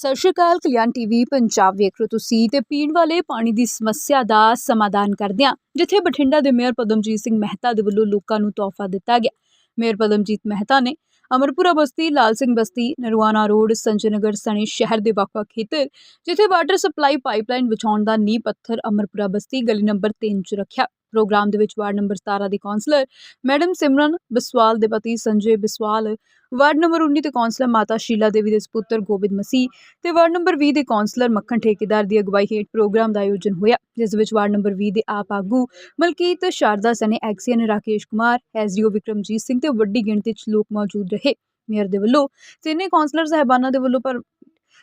ਸਤਿ ਸ਼੍ਰੀ ਅਕਾਲ, ਕਲਿਆਣ ਟੀਵੀ, ਪੰਜਾਬ ਵੇਖ ਰਹੇ ਤੁਸੀਂ ਤੇ ਪੀਣ ਵਾਲੇ ਪਾਣੀ ਦੀ ਸਮੱਸਿਆ ਦਾ ਸਮਾਧਾਨ ਕਰਦਿਆਂ ਜਿੱਥੇ ਬਠਿੰਡਾ ਦੇ ਮੇਅਰ ਪਦਮਜੀਤ ਸਿੰਘ ਮਹਿਤਾ ਦੇ ਵੱਲੋਂ ਲੋਕਾਂ ਨੂੰ ਤੋਹਫਾ ਦਿੱਤਾ ਗਿਆ। ਮੇਅਰ ਪਦਮਜੀਤ ਮਹਿਤਾ ਨੇ ਅਮਰਪੁਰਾ ਬਸਤੀ, ਲਾਲ ਸਿੰਘ ਬਸਤੀ ਨਰਵਾਣਾ ਰੋਡ, ਸੰਜੇ ਨਗਰ, ਸਣੇ ਸ਼ਹਿਰ ਦੇ ਵੱਖ-ਵੱਖ ਖੇਤਰ, ਜਿੱਥੇ ਵਾਟਰ ਸਪਲਾਈ ਪਾਈਪਲਾਈਨ ਵਿਛਾਉਣ ਦਾ ਨੀਂਹ ਪੱਥਰ ਅਮਰਪੁਰਾ ਬਸਤੀ ਗਲੀ ਨੰਬਰ 3 'ਚ ਰੱਖਿਆ। ਪ੍ਰੋਗਰਾਮ ਦੇ ਵਿੱਚ ਵਾਰਡ ਨੰਬਰ 17 ਦੇ ਕਾਉਂਸਲਰ ਮੈਡਮ ਸਿਮਰਨ ਬਿਸਵਾਲ ਦੇ ਪਤੀ ਸੰਜੇ ਬਿਸਵਾਲ, ਵਾਰਡ ਨੰਬਰ 19 ਤੇ ਕਾਉਂਸਲਰ ਮਾਤਾ ਸ਼ੀਲਾ ਦੇਵੀ ਦੇ ਸੁਪੁੱਤਰ ਗੋਬਿੰਦ ਮਸੀਹ ਤੇ ਵਾਰਡ ਨੰਬਰ 20 ਦੇ ਕਾਉਂਸਲਰ ਮੱਖਣ ਠੇਕੇਦਾਰ ਦੀ ਅਗਵਾਈ ਹੇਠ ਪ੍ਰੋਗਰਾਮ ਦਾ ਆਯੋਜਨ ਹੋਇਆ, ਜਿਸ ਵਿੱਚ ਵਾਰਡ ਨੰਬਰ 20 ਦੇ ਆਪ ਆਗੂ ਮਲਕੀਤ ਸ਼ਾਰਦਾ ਸਨੇ ਐਕਸੀਅਨ ਰਾਕੇਸ਼ ਕੁਮਾਰ, ਐਸਡੀਓ ਵਿਕਰਮਜੀਤ ਸਿੰਘ ਤੇ ਵੱਡੀ ਗਿਣਤੀ 'ਚ ਲੋਕ ਮੌਜੂਦ ਰਹੇ। ਮੇਅਰ ਦੇ ਵੱਲੋਂ ਤਿੰਨੇ ਕਾਉਂਸਲਰ ਸਹਿਬਾਨਾਂ ਦੇ ਵੱਲੋਂ ਪਰ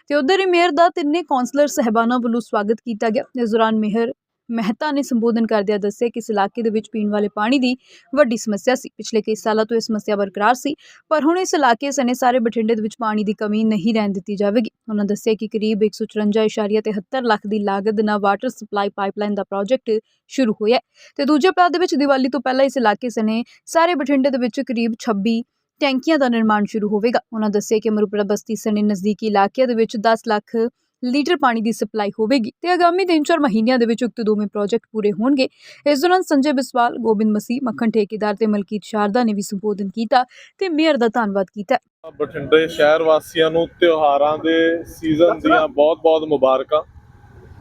ਤੇ ਉਧਰ ਹੀ ਮੇਅਰ ਦਾ ਤਿੰਨੇ ਕਾਉਂਸਲਰ ਸਹਿਬਾਨਾਂ ਵੱਲੋਂ ਸਵਾਗਤ ਕੀਤਾ ਗਿਆ। ਇਸ ਦੌਰਾਨ ਮੇਅਰ ਮਹਿਤਾ ਨੇ ਸੰਬੋਧਨ ਕਰਦਿਆਂ ਦੱਸਿਆ ਕਿ ਇਸ ਇਲਾਕੇ ਦੇ ਵਿੱਚ ਪੀਣ ਵਾਲੇ ਪਾਣੀ ਦੀ ਵੱਡੀ ਸਮੱਸਿਆ ਸੀ। ਪਿਛਲੇ ਕਈ ਸਾਲਾਂ ਤੋਂ ਇਹ ਸਮੱਸਿਆ ਬਰਕਰਾਰ ਸੀ, ਪਰ ਹੁਣ ਇਸ ਇਲਾਕੇ ਸਣੇ ਸਾਰੇ ਬਠਿੰਡੇ ਦੇ ਵਿੱਚ ਪਾਣੀ ਦੀ ਕਮੀ ਨਹੀਂ ਰਹਿਣ ਦਿੱਤੀ ਜਾਵੇਗੀ। ਉਹਨਾਂ ਦੱਸਿਆ ਕਿ ਕਰੀਬ 154.73 ਲੱਖ ਦੀ ਲਾਗਤ ਨਾਲ ਵਾਟਰ ਸਪਲਾਈ ਪਾਈਪਲਾਈਨ ਦਾ ਪ੍ਰੋਜੈਕਟ ਸ਼ੁਰੂ ਹੋਇਆ ਹੈ ਤੇ ਦੂਜੇ ਪੜਾਅ ਦੇ ਵਿੱਚ ਦੀਵਾਲੀ ਤੋਂ ਪਹਿਲਾਂ ਇਸ ਇਲਾਕੇ ਸਣੇ ਸਾਰੇ ਬਠਿੰਡੇ ਦੇ ਵਿੱਚ ਕਰੀਬ 26 ਟੈਂਕੀਆਂ ਦਾ ਨਿਰਮਾਣ ਸ਼ੁਰੂ ਹੋਵੇਗਾ। ਉਹਨਾਂ ਦੱਸਿਆ ਕਿ ਅਮਰੂਪੁਰਾ ਬਸਤੀ ਸਣੇ ਨਜ਼ਦੀਕੀ ਇਲਾਕਿਆਂ ਦੇ ਵਿੱਚ 10 ਲੱਖ ਲੀਟਰ ਪਾਣੀ ਦੀ ਸਪਲਾਈ ਹੋਵੇਗੀ ਤੇ ਆਗਾਮੀ 3-4 ਮਹੀਨਿਆਂ ਦੇ ਵਿੱਚ ਉਕਤ ਦੋਵੇਂ ਪ੍ਰੋਜੈਕਟ ਪੂਰੇ ਹੋਣਗੇ। ਇਸ ਦੌਰਾਨ ਸੰਜੇ ਬਿਸਵਾਲ, ਗੋਬਿੰਦ ਮਸੀਹ, ਮੱਖਣ ਠੇਕੇਦਾਰ ਤੇ ਮਲਕੀਤ ਸ਼ਾਰਦਾ ਨੇ ਵੀ ਸੰਬੋਧਨ ਕੀਤਾ ਤੇ ਮੇਅਰ ਦਾ ਧੰਨਵਾਦ ਕੀਤਾ। ਬਠਿੰਡੇ ਸ਼ਹਿਰ ਵਾਸੀਆਂ ਨੂੰ ਤਿਉਹਾਰਾਂ ਦੇ ਸੀਜ਼ਨ ਦੀਆਂ ਬਹੁਤ-ਬਹੁਤ ਮੁਬਾਰਕਾਂ।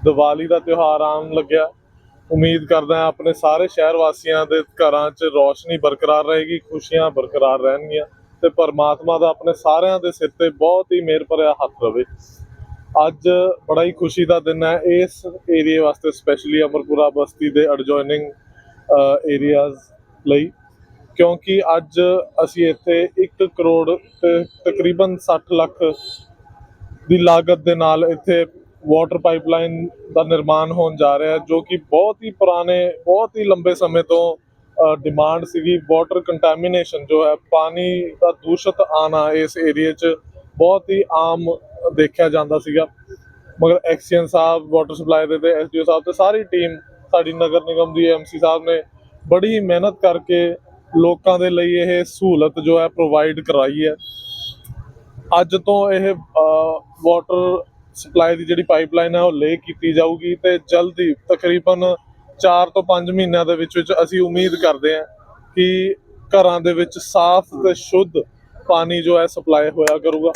ਦੀਵਾਲੀ ਦਾ ਤਿਉਹਾਰ ਆਉਣ ਲੱਗਿਆ। ਉਮੀਦ ਕਰਦਾ ਹਾਂ ਆਪਣੇ ਸਾਰੇ ਸ਼ਹਿਰ ਵਾਸੀਆਂ ਦੇ ਘਰਾਂ 'ਚ ਰੌਸ਼ਨੀ ਬਰਕਰਾਰ ਰਹੇਗੀ, ਖੁਸ਼ੀਆਂ ਬਰਕਰਾਰ ਰਹਿਣਗੀਆਂ ਤੇ ਪਰਮਾਤਮਾ ਦਾ ਆਪਣੇ ਸਾਰਿਆਂ ਦੇ ਸਿਰ ਤੇ ਬਹੁਤ ਹੀ ਮਿਹਰ ਭਰਿਆ ਹੱਥ ਰਵੇ। ਅੱਜ ਬੜਾ ਹੀ ਖੁਸ਼ੀ ਦਾ ਦਿਨ ਹੈ। ਇਸ ਏਰੀਆ ਵਾਸਤੇ ਸਪੈਸ਼ਲੀ ਅਮਰਪੁਰਾ ਬਸਤੀ ਦੇ ਅਡਜੋਇਨਿੰਗ ਏਰੀਆਜ਼ ਲਈ। ਕਿਉਂਕਿ ਅੱਜ ਅਸੀਂ ਇੱਥੇ 1 ਕਰੋੜ ਤੇ ਤਕਰੀਬਨ 60 ਲੱਖ ਦੀ ਲਾਗਤ ਦੇ ਨਾਲ ਇੱਥੇ ਵਾਟਰ ਪਾਈਪਲਾਈਨ ਦਾ ਨਿਰਮਾਣ ਹੋਣ ਜਾ ਰਿਹਾ ਹੈ, ਜੋ ਕਿ ਬਹੁਤ ਹੀ ਪੁਰਾਣੇ, ਬਹੁਤ ਹੀ ਲੰਬੇ ਸਮੇਂ ਤੋਂ ਡਿਮਾਂਡ ਸੀਗੀ। ਵਾਟਰ ਕੰਟੈਮੀਨੇਸ਼ਨ ਜੋ ਹੈ, ਪਾਣੀ ਦਾ ਦੂਸ਼ਿਤ ਆਣਾ ਇਸ ਏਰੀਆ 'ਚ ਬਹੁਤ ਹੀ ਆਮ ਦੇਖਿਆ ਜਾਂਦਾ ਸੀਗਾ। ਮਗਰ ਐਕਸੀਅਨ ਸਾਹਿਬ ਵਾਟਰ ਸਪਲਾਈ ਦੇ ਤੇ ਐਸਡੀਓ ਸਾਹਿਬ ਤੇ ਸਾਰੀ ਟੀਮ ਸਾਡੀ ਨਗਰ ਨਿਗਮ ਦੀ ਐਮਸੀ ਸਾਹਿਬ ਨੇ ਬੜੀ ਮਿਹਨਤ ਕਰਕੇ ਲੋਕਾਂ ਦੇ ਲਈ ਇਹ ਸਹੂਲਤ ਜੋ ਹੈ ਪ੍ਰੋਵਾਈਡ ਕਰਾਈ ਹੈ। ਅੱਜ ਤੋਂ ਇਹ ਵਾਟਰ ਸਪਲਾਈ ਦੀ ਜਿਹੜੀ ਪਾਈਪਲਾਈਨ ਹੈ ਉਹ ਲੇ ਕੀਤੀ ਜਾਊਗੀ ਤੇ ਜਲਦੀ ਤਕਰੀਬਨ 4 ਤੋਂ 5 ਮਹੀਨਿਆਂ ਦੇ ਵਿੱਚ ਵਿੱਚ ਅਸੀਂ ਉਮੀਦ ਕਰਦੇ ਹਾਂ ਕਿ ਘਰਾਂ ਦੇ ਵਿੱਚ ਸਾਫ਼ ਤੇ ਸ਼ੁੱਧ ਪਾਣੀ ਜੋ ਹੈ ਸਪਲਾਈ ਹੋਇਆ ਕਰੂਗਾ।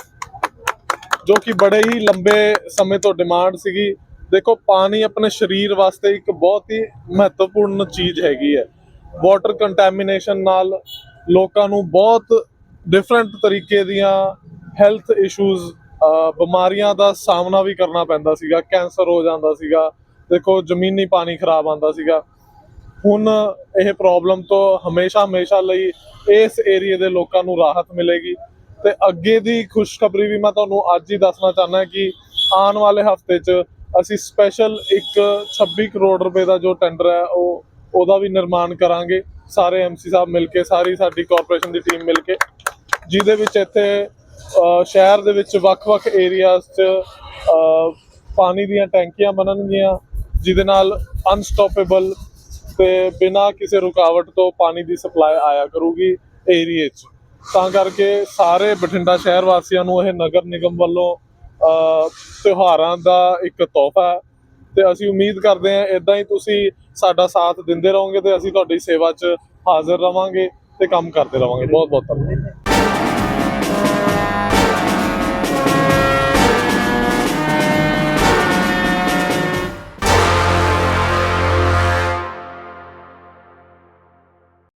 ਜੋ ਕਿ ਬੜੇ ਹੀ ਲੰਬੇ ਸਮੇਂ ਤੋਂ ਡਿਮਾਂਡ ਸੀਗੀ। ਦੇਖੋ, ਪਾਣੀ ਆਪਣੇ ਸਰੀਰ ਵਾਸਤੇ ਇੱਕ ਬਹੁਤ ਹੀ ਮਹੱਤਵਪੂਰਨ ਚੀਜ਼ ਹੈਗੀ ਹੈ। ਵਾਟਰ ਕੰਟੈਮੀਨੇਸ਼ਨ ਨਾਲ ਲੋਕਾਂ ਨੂੰ ਬਹੁਤ ਡਿਫਰੈਂਟ ਤਰੀਕੇ ਦੀਆਂ ਹੈਲਥ ਇਸ਼ੂਜ਼ ਬਿਮਾਰੀਆਂ ਦਾ ਸਾਹਮਣਾ ਵੀ ਕਰਨਾ ਪੈਂਦਾ ਸੀਗਾ। ਕੈਂਸਰ ਹੋ ਜਾਂਦਾ ਸੀਗਾ। ਦੇਖੋ, ਜ਼ਮੀਨੀ ਪਾਣੀ ਖਰਾਬ ਆਂਦਾ ਸੀਗਾ। ਹੁਣ ਇਹ ਪ੍ਰੋਬਲਮ ਤੋਂ ਹਮੇਸ਼ਾ ਹਮੇਸ਼ਾ ਲਈ ਇਸ ਏਰੀਆ ਦੇ ਲੋਕਾਂ ਨੂੰ ਰਾਹਤ ਮਿਲੇਗੀ। ਤੇ ਅੱਗੇ ਦੀ ਖੁਸ਼ਖਬਰੀ ਵੀ ਮੈਂ ਤੁਹਾਨੂੰ ਅੱਜ ਹੀ ਦੱਸਣਾ ਚਾਹੁੰਦਾ ਕਿ ਆਉਣ ਵਾਲੇ ਹਫ਼ਤੇ 'ਚ ਅਸੀਂ ਸਪੈਸ਼ਲ ਇੱਕ 26 ਕਰੋੜ ਰੁਪਏ ਦਾ ਜੋ ਟੈਂਡਰ ਹੈ, ਉਹ ਉਹਦਾ ਵੀ ਨਿਰਮਾਣ ਕਰਾਂਗੇ। ਸਾਰੇ ਐਮਸੀ ਸਾਹਿਬ ਮਿਲ ਕੇ, ਸਾਰੀ ਸਾਡੀ ਕਾਰਪੋਰੇਸ਼ਨ ਦੀ ਟੀਮ ਮਿਲ ਕੇ, ਜਿਹਦੇ ਵਿੱਚ ਇੱਥੇ ਸ਼ਹਿਰ ਦੇ ਵਿੱਚ ਵੱਖ-ਵੱਖ ਏਰੀਆਜ਼ 'ਚ ਪਾਣੀ ਦੀਆਂ ਟੈਂਕੀਆਂ ਬਣਨਗੀਆਂ, ਜਿਹਦੇ ਨਾਲ ਅਨਸਟਾਪੇਬਲ ਤੇ ਬਿਨਾਂ ਕਿਸੇ ਰੁਕਾਵਟ ਤੋਂ ਪਾਣੀ ਦੀ ਸਪਲਾਈ ਆਇਆ ਕਰੂਗੀ ਏਰੀਏ 'ਚ। ਤਾਂ ਕਰਕੇ ਸਾਰੇ ਬਠਿੰਡਾ ਸ਼ਹਿਰ ਵਾਸੀਆਂ ਨੂੰ ਇਹ ਨਗਰ ਨਿਗਮ ਵੱਲੋਂ ਅ, ਤਿਉਹਾਰਾਂ ਦਾ ਇੱਕ ਤੋਹਫਾ ਹੈ। ਤੇ ਅਸੀਂ ਉਮੀਦ ਕਰਦੇ ਹਾਂ ਇਦਾਂ ਹੀ ਤੁਸੀਂ ਸਾਡਾ ਸਾਥ ਦਿੰਦੇ ਰਹੋਗੇ ਤੇ ਅਸੀਂ ਤੁਹਾਡੀ ਸੇਵਾ 'ਚ ਹਾਜ਼ਰ ਰਵਾਂਗੇ ਤੇ ਕੰਮ ਕਰਦੇ ਰਵਾਂਗੇ। ਬਹੁਤ ਬਹੁਤ ਧੰਨਵਾਦ।